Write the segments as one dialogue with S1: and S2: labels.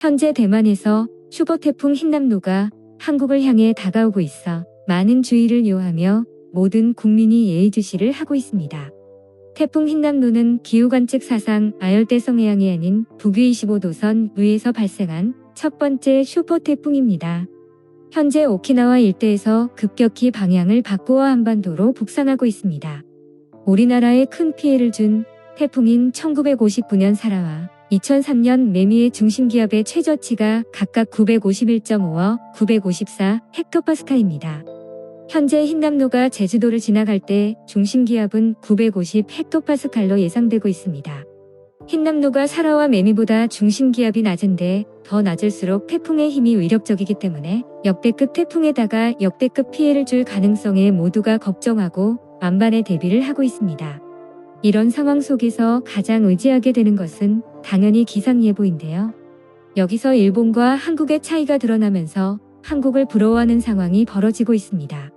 S1: 현재 대만에서 슈퍼 태풍 흰남노가 한국을 향해 다가오고 있어 많은 주의를 요하며 모든 국민이 예의주시를 하고 있습니다. 태풍 흰남노는 기후관측 사상 아열대성 해양이 아닌 북위 25도선 위에서 발생한 첫 번째 슈퍼 태풍입니다. 현재 오키나와 일대에서 급격히 방향을 바꾸어 한반도로 북상하고 있습니다. 우리나라에 큰 피해를 준 태풍인 1959년 사라와 2003년 매미의 중심기압의 최저치가 각각 951.5와 954 헥토파스칼입니다. 현재 흰남노가 제주도를 지나갈 때 중심기압은 950 헥토파스칼로 예상되고 있습니다. 흰남노가 사라와 매미보다 중심기압이 낮은데 더 낮을수록 태풍의 힘이 위력적이기 때문에 역대급 태풍에다가 역대급 피해를 줄 가능성에 모두가 걱정하고 만반의 대비를 하고 있습니다. 이런 상황 속에서 가장 의지하게 되는 것은 당연히 기상예보인데요. 여기서 일본과 한국의 차이가 드러나면서 한국을 부러워하는 상황이 벌어지고 있습니다.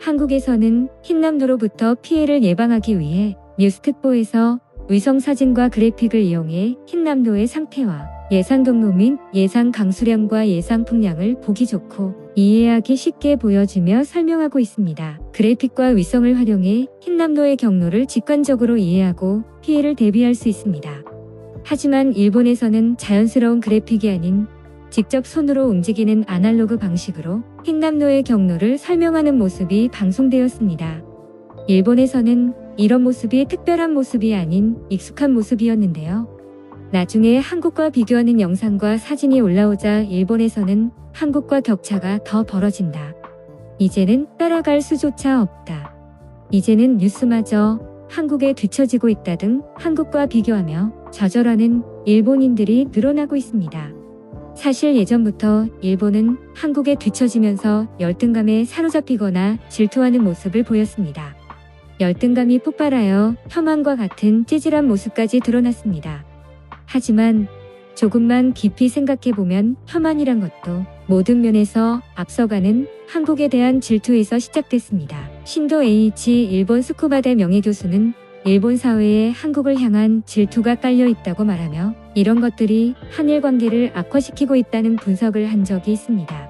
S1: 한국에서는 흰남노로부터 피해를 예방하기 위해 뉴스특보에서 위성 사진과 그래픽을 이용해 흰남노의 상태와 예상 경로 및 예상 강수량과 예상 풍량을 보기 좋고 이해하기 쉽게 보여주며 설명하고 있습니다. 그래픽과 위성을 활용해 흰남노의 경로를 직관적으로 이해하고 피해를 대비할 수 있습니다. 하지만 일본에서는 자연스러운 그래픽이 아닌 직접 손으로 움직이는 아날로그 방식으로 흰남노의 경로를 설명하는 모습이 방송되었습니다. 일본에서는 이런 모습이 특별한 모습이 아닌 익숙한 모습이었는데요. 나중에 한국과 비교하는 영상과 사진이 올라오자 일본에서는 한국과 격차가 더 벌어진다. 이제는 따라갈 수조차 없다. 이제는 뉴스마저 한국에 뒤처지고 있다 등 한국과 비교하며 좌절하는 일본인들이 늘어나고 있습니다. 사실 예전부터 일본은 한국에 뒤처지면서 열등감에 사로잡히거나 질투하는 모습을 보였습니다. 열등감이 폭발하여 혐한과 같은 찌질한 모습까지 드러났습니다. 하지만 조금만 깊이 생각해보면 혐한이란 것도 모든 면에서 앞서가는 한국에 대한 질투에서 시작됐습니다. 신도 H 일본 스쿠바대 명예교수는 일본 사회에 한국을 향한 질투가 깔려 있다고 말하며 이런 것들이 한일 관계를 악화시키고 있다는 분석을 한 적이 있습니다.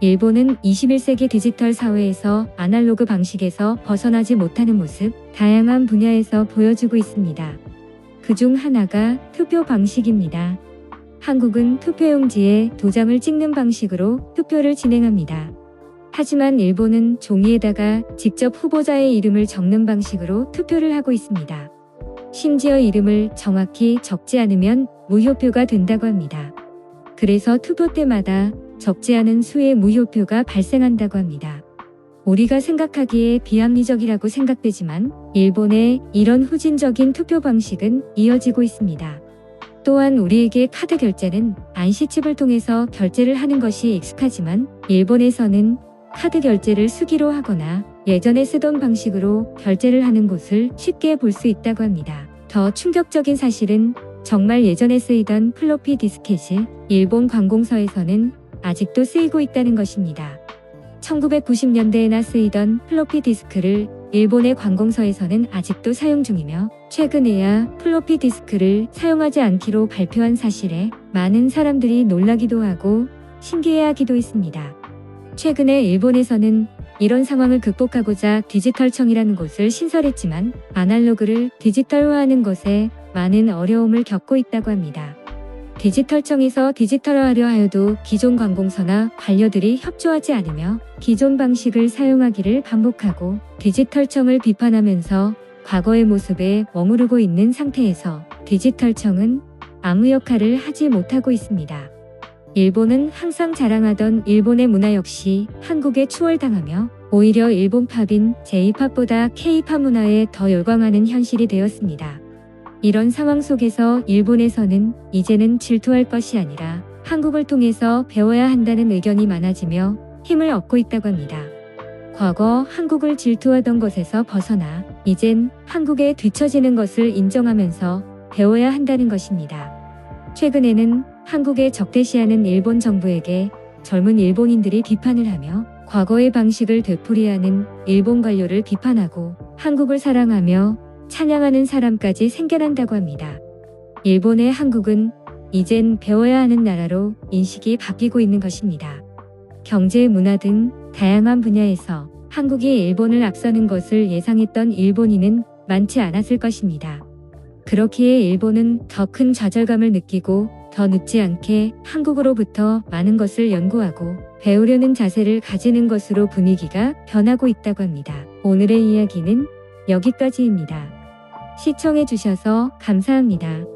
S1: 일본은 21세기 디지털 사회에서 아날로그 방식에서 벗어나지 못하는 모습, 다양한 분야에서 보여주고 있습니다. 그 중 하나가 투표 방식입니다. 한국은 투표용지에 도장을 찍는 방식으로 투표를 진행합니다. 하지만 일본은 종이에다가 직접 후보자의 이름을 적는 방식으로 투표를 하고 있습니다. 심지어 이름을 정확히 적지 않으면 무효표가 된다고 합니다. 그래서 투표 때마다 적지 않은 수의 무효표가 발생한다고 합니다. 우리가 생각하기에 비합리적이라고 생각되지만 일본의 이런 후진적인 투표 방식은 이어지고 있습니다. 또한 우리에게 카드 결제는 안시칩을 통해서 결제를 하는 것이 익숙하지만 일본에서는 카드 결제를 수기로 하거나 예전에 쓰던 방식으로 결제를 하는 곳을 쉽게 볼 수 있다고 합니다. 더 충격적인 사실은 정말 예전에 쓰이던 플로피 디스켓이 일본 관공서에서는 아직도 쓰이고 있다는 것입니다. 1990년대에나 쓰이던 플로피 디스크를 일본의 관공서에서는 아직도 사용 중이며 최근에야 플로피 디스크를 사용하지 않기로 발표한 사실에 많은 사람들이 놀라기도 하고 신기해하기도 했습니다. 최근에 일본에서는 이런 상황을 극복하고자 디지털청이라는 곳을 신설했지만 아날로그를 디지털화하는 것에 많은 어려움을 겪고 있다고 합니다. 디지털청에서 디지털화하려 하여도 기존 관공서나 관료들이 협조하지 않으며 기존 방식을 사용하기를 반복하고 디지털청을 비판하면서 과거의 모습에 머무르고 있는 상태에서 디지털청은 아무 역할을 하지 못하고 있습니다. 일본은 항상 자랑하던 일본의 문화 역시 한국에 추월당하며 오히려 일본 팝인 J-팝보다 K-팝 문화에 더 열광하는 현실이 되었습니다. 이런 상황 속에서 일본에서는 이제는 질투할 것이 아니라 한국을 통해서 배워야 한다는 의견이 많아지며 힘을 얻고 있다고 합니다. 과거 한국을 질투하던 것에서 벗어나 이젠 한국에 뒤처지는 것을 인정하면서 배워야 한다는 것입니다. 최근에는 한국에 적대시하는 일본 정부에게 젊은 일본인들이 비판을 하며 과거의 방식을 되풀이하는 일본 관료를 비판하고 한국을 사랑하며 찬양하는 사람까지 생겨난다고 합니다. 일본의 한국은 이젠 배워야 하는 나라로 인식이 바뀌고 있는 것입니다. 경제, 문화 등 다양한 분야에서 한국이 일본을 앞서는 것을 예상했던 일본인은 많지 않았을 것입니다. 그렇기에 일본은 더 큰 좌절감을 느끼고 더 늦지 않게 한국으로부터 많은 것을 연구하고 배우려는 자세를 가지는 것으로 분위기가 변하고 있다고 합니다. 오늘의 이야기는 여기까지입니다. 시청해주셔서 감사합니다.